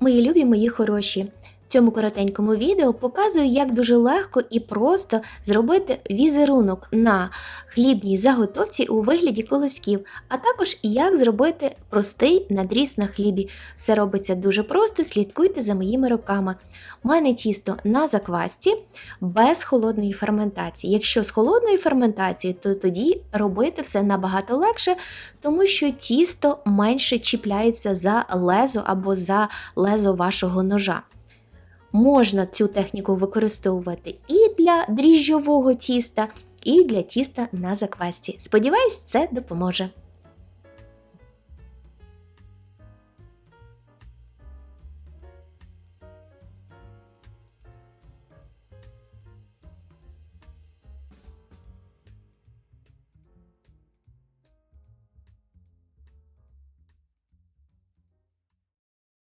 Мої любі, мої хороші. Цьому коротенькому відео показую, як дуже легко і просто зробити візерунок на хлібній заготовці у вигляді колосків, а також як зробити простий надріз на хлібі. Все робиться дуже просто, слідкуйте за моїми руками. У мене тісто на заквасці без холодної ферментації. Якщо з холодною ферментацією, то тоді робити все набагато легше, тому що тісто менше чіпляється за лезо або за лезо вашого ножа. Можна цю техніку використовувати і для дріжджового тіста, і для тіста на заквасці. Сподіваюсь, це допоможе.